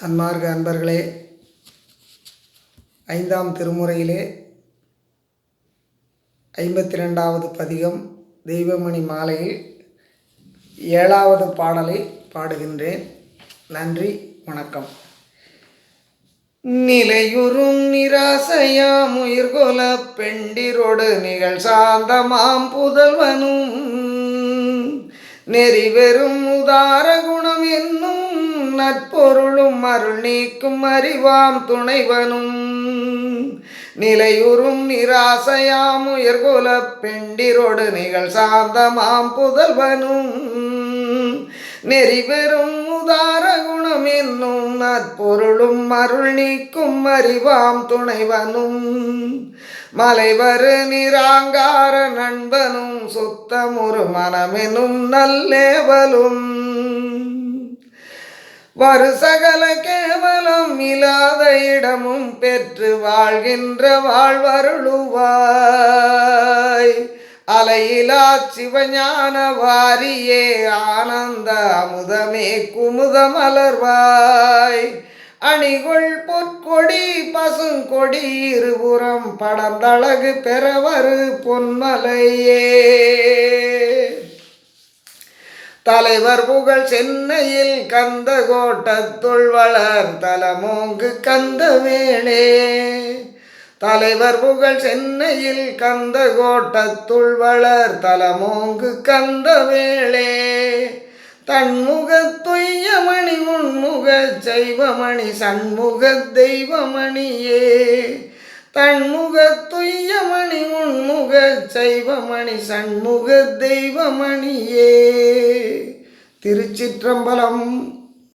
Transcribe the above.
சன்மார்க்க அன்பர்களே ஐந்தாம் திருமுறையிலே ஐம்பத்தி ரெண்டாவது பதிகம் தெய்வமணி மாலையில் ஏழாவது பாடலை பாடுகின்றேன். நன்றி வணக்கம். நிலையுறும் நிராசையாம் உயிர்கொல பெண்டிரோடு நிகழ் சாந்தமாம் புதல்வனும் நெறிவெறும் உதார குணம் என்னும் நற்பொருளும் அருள் நீக்கும் அறிவாம் துணைவனும். நிலையுறும் நிராசையாம் உயர்குல பெண்டிரோடு நிகழ் சாந்தமாம் புதல்வனும். நெறிவெறும் உதார குணம் என்னும் நற்பொருளும் அருள் நீக்கும் அறிவாம் துணைவனும். மலைவரு நிராங்கார நண்பனும் சுத்தமுறு மனமெனும் நல்லேவலும். வருசகல கேவலம் இல்லாத இடமும் பெற்று வாழ்கின்ற வாழ்வருளுவாய். அலையிலா சிவஞான வாரியே ஆனந்த அமுதமே குமுதமலர்வாய். அணிகொள் பொற்கொடி பசுங்கொடி இருபுறம் படந்தழகு பெறவரு பொன்மலையே. தலைவர் புகழ் சென்னையில் கந்த கோட்டத்துள் வளர் தலமோங்கு கந்த வேணே தலைவர் புகழ் சென்னையில் கந்த கோட்டத்துள் வளர் தலமோங்கு கந்தவேளே தன்முக துய்யமணி உன்முக செய்வமணி சண்முக தெய்வமணியே. தன்முக துய்யமணி உன்முக செய்வமணி சண்முக தெய்வமணியே. திருச்சிற்றம்பலம்.